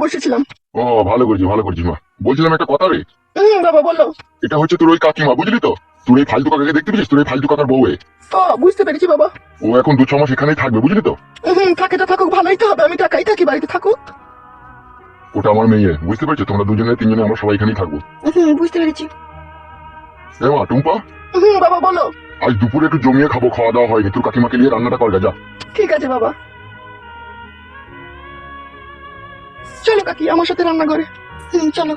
বসেছিলাম। ও ভালো করেছি ভালো করেছিস মা। বলছিলাম একটা কথা রে। হুম বাবা বলো। এটা হচ্ছে তোর ওই কাকিমা বুঝলি তো? তোর এই ফালতু কাকাকে দেখতে পেয়েছিস? তোর এই ফালতু কাকার বউ ও বুঝতে পেরেছি বাবা। ও এখন দু ছ মাস এখানেই থাকবে বুঝলি তো? হুম থাকে তো থাকুক ভালোই তো হবে। আমি টাকাই থাকি বাড়িতে থাকুক। ওটা আমার মেয়ে বুঝতে পেরেছ? তোমরা দুজনে তিনজনে আমরা সবাই এখানেই থাকব। হুম বুঝতে পেরেছি। এ মা টুম্পা? হুম বাবা বলো। আজ দুপুরে একটু জমিয়ে খাব খাওয়া দাওয়া হয়নি। তোর কাকিমাকে নিয়ে রান্নাটা কর যা। ঠিক আছে বাবা। চলো কাকি আমার সাথে রান্না করে হুম চলো।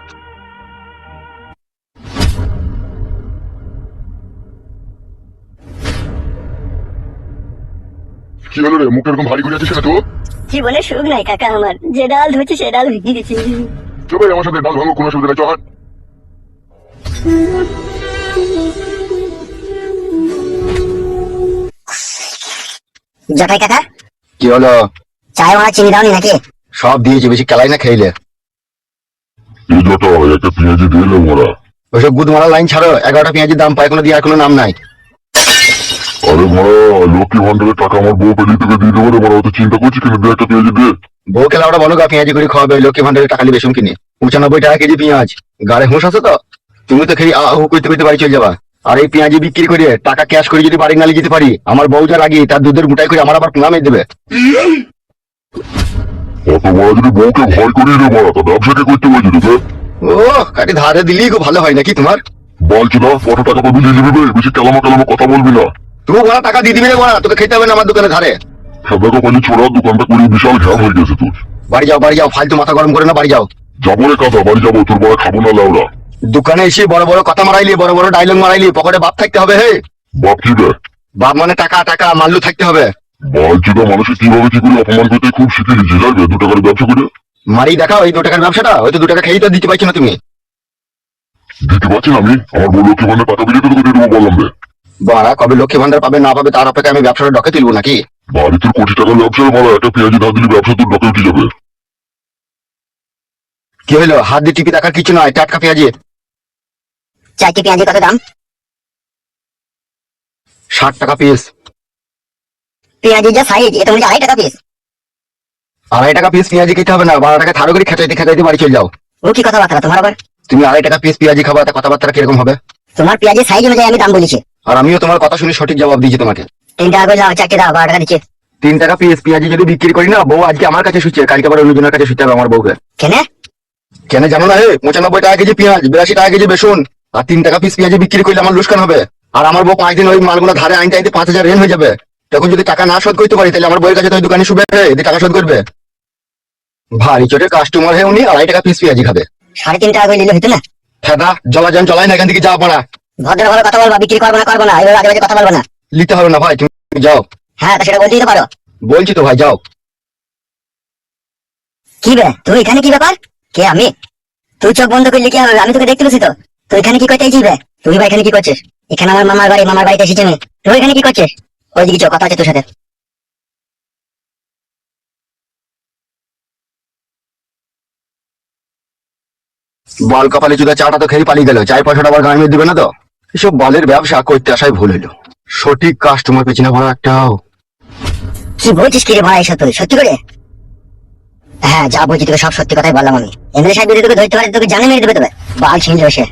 কি হলো রে? মুখ এরকম ভারী করে আছিস না তো? জীবনে সুখ নাই কাকা আমার? যে ডাল ধরছে সে ডাল ভেঙে গেছে। আমার সাথে ডাল ভাঙো কোনো অসুবিধা নেই চহাট জটাই কাকা। কি হলো? চায় মারা চিনি দাওনি নাকি? সব দিয়েছে বেশি কেলাই না এই যত একটা পেঁয়াজি দিয়ে এলো মোরা ওইসব গুদ মারা লাইন ছাড়ো এগারোটা পেঁয়াজের দাম পায় কোনো দেওয়ার কোনো নাম নাই। আরে মোরা লক্ষ্মী ভান্ডারের টাকা আমার বউ পেলি তোকে দিয়ে দেবো মোরা অত চিন্তা করছি কেন? দে একটা পেঁয়াজি দে। বউ খেলা ওরা বলো গা পেঁয়াজি করে খাওয়াবে লক্ষ্মী ভান্ডারের টাকা নিয়ে বেশম কিনে পঁচানব্বই টাকা কেজি পেঁয়াজ। গাড়ে হুঁশ আছে তো? তুমি তো খেয়ে আহু করতে করতে বাড়ি চলে যাবা। আর এই পেঁয়াজি বিক্রি করে টাকা ক্যাশ করে যদি বাড়ি নালে যেতে পারি আমার বউ যা রাগি তার দুধের গুটাই করে আমার আবার নামে দেবে। বড় যদি বউকে ভয় করিয়ে রে মোরা তা ব্যবসাকে করতে বলছি তোকে? ও ধারে দিলেই ভালো হয় নাকি তোমার? বলছি না কত টাকা পাবি নিয়ে নিবি বেশি কেলামা কেলামা কথা বলবি না। তুমি বড় টাকা দিয়ে দিবি রে বড়া তোকে খেতে হবে না আমার দোকানে ধারে। সাদাকে পালি ছোড়া দোকানটা করি বিশাল ঘ্যাম হয়ে গেছে তোর। বাড়ি যাও বাড়ি যাও ফালতু মাথা গরম করে না বাড়ি যাও। যাব রে কাদা বাড়ি যাব তোর বড় খাব না লাউরা। দোকানে এসে বড় বড় কথা মারাইলি বড় বড় ডায়লগ মারাইলি পকেটে বাপ থাকতে হবে হে। বাপ কি বাপ মানে টাকা টাকা মাল্লু থাকতে হবে। বলছি না মানুষের কীভাবে কি করে অপমান করতে খুব শিখে নিচ্ছে যাবে দু টাকার ব্যবসা করে। মারি দেখাও এই দু টাকার ব্যবসাটা হয়তো দু টাকা খেয়েই তো দিতে পারছ না তুমি। দিতে পারছি না আমি আমার বউ লক্ষ্মী ভান্ডার টাকা পেলে তো তোকে দিয়ে দেবো বললাম রে বাড়া কবে লক্ষ্মী ভান্ডার পাবে না পাবে তার অপেক্ষা আমি ব্যবসাটা ডকে তুলবো নাকি? বাড়ি তোর কোটি টাকার ব্যবসা বলো একটা পেঁয়াজি ধার দিলে ব্যবসা তোর ডকে উঠে যাবে। কি হলো হাত দিয়ে টিপি দেখার কিছু নয় টাটকা পেঁয়াজি। চারটি পেঁয়াজি কত দাম? ষাট টাকা পিস পেঁয়াজি যা সাইজ এটা মনে আড়াই টাকা পিস আড়াই টাকা পিস পেঁয়াজি খেতে হবে না বারো টাকা থারো করে খেতে খেতে বাড়ি চলে যাও। ও কি কথাবার্তা তোমার আবার? তুমি আড়াই টাকা পিস পেঁয়াজি খাবা তা কথাবার্তা কীরকম হবে? তোমার পেঁয়াজি সাইজ অনুযায়ী আমি দাম বলেছি। আর আমিও তোমার কথা শুনে সঠিক জবাব দিয়েছি তোমাকে। তিন টাকা করে দাও চারটে দাও বারো টাকা দিচ্ছে। তিন টাকা পিস পেঁয়াজি যদি বিক্রি করি না বউ আজকে আমার কাছে শুচ্ছে কালকে আবার অন্যজনের কাছে শুতে হবে আমার বউকে। কেনে? কেন জানো না হে পঁচানব্বই টাকা কেজি পেঁয়াজ বিরাশি টাকা কেজি বেসন আর তিন টাকা পিস পেঁয়াজি বিক্রি করলে আমার লুসকান হবে। আর আমার বউ পাঁচ দিন ওই মালগুলো ধারে আইনতে আইতে পাঁচ হাজার রেন হয়ে যাবে। তখন যদি টাকা না শোধ করতে পারি তাহলে আমার বইয়ের কাছে তো দোকানে শুবে এদের টাকা শোধ করবে। ভারী চোটের কাস্টমার হয়ে উনি আড়াই টাকা পিস পেঁয়াজি খাবে। সাড়ে তিন টাকা করে নিলে হইতো না? ফেদা জলাজান চলাই না এখান থেকে যা পড়া। ভদ্র ভাবে কথা বলবা বিক্রি করব না করব না এইভাবে আজে বাজে কথা বলব না। নিতে হবে না ভাই তুমি যাও। হ্যাঁ তা সেটা বলতেই তো পারো। বলছি তো ভাই যাও। কি বে তুই এখানে কি ব্যাপার? কে আমি? তুই চোখ বন্ধ করলে কি হবে? আমি তোকে দেখতে পেয়েছি তো। তুই এখানে কি করতে আইছিস বে? তুই বা এখানে কি করছিস? এখানে আমার মামার বাড়ি মামার বাড়িতে এসেছি আমি। তুই এখানে কি করছিস? ওই দিকে চো, কথা আছে তোর সাথে। বাল কপালে চুদা চাটা তো খেয়ে পালিয়ে গেল। চার পয়সাটা আবার গায়ে দেবে না তো? এসব বালের ব্যবসা করতে আসাই ভুল হইল সঠিক কাস্টমার পেছনে ভাড়া একটাও কি বলছিস কি রে ভাই এসব তুই? সত্যি করে? হ্যাঁ যা বলছি তোকে সব সত্যি কথাই বললাম আমি। এমএলএ সাহেব যদি তোকে ধরতে পারে তোকে জানে মেরে দেবে তবে বাল ছিঁড়ে সে।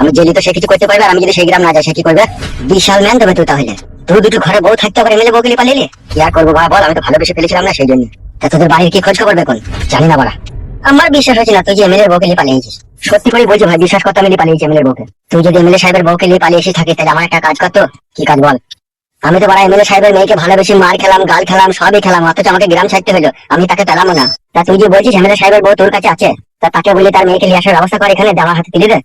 আমি জেলি তো সে কিছু করতে পারবে আর আমি যদি সেই গ্রাম না যাই সে কি করবে? বিশাল ম্যান দেবে তুই তাহলে। তুই দুটো ঘরে বউ থাকতে পারে এমএলএ বউকে পালিয়ে আর করব ভাই বল, আমি তো ভালোবেসে ফেলেছিলাম না, সেই জন্য। তা তোদের বাড়ির কি খোঁজ খবর বেকন? জানি না বলা। আমার বিশ্বাস হচ্ছে না, তুই যে এমএলএ বউকে পালিয়েছিস। সত্যি করে বলছি ভাই, বিশ্বাস করতে আমি পালিয়েছি এমএলএ বউকে। তুই যদি এমএলএ সাহেবের বউকে নিয়ে পালিয়ে এসে থাকিস, তাহলে আমার একটা কাজ করতো কি কাজ বল? আমি তো বাড়া এমএলএ সাহেবের মেয়েকে ভালোবেসে মার খেলাম, গাল খেলাম, সবই খেলাম, অথচ আমাকে গ্রাম ছাড়তে হলো। আমি তাকে পেলামও না। তা তুই যে বলছিস এমএলএ সাহেবের বউ তোর কাছে আছে, তা তাকে বলে তার মেয়েকে নিয়ে আসার ব্যবস্থা করে, এখানে দেওয়া হাতে তুলে দে।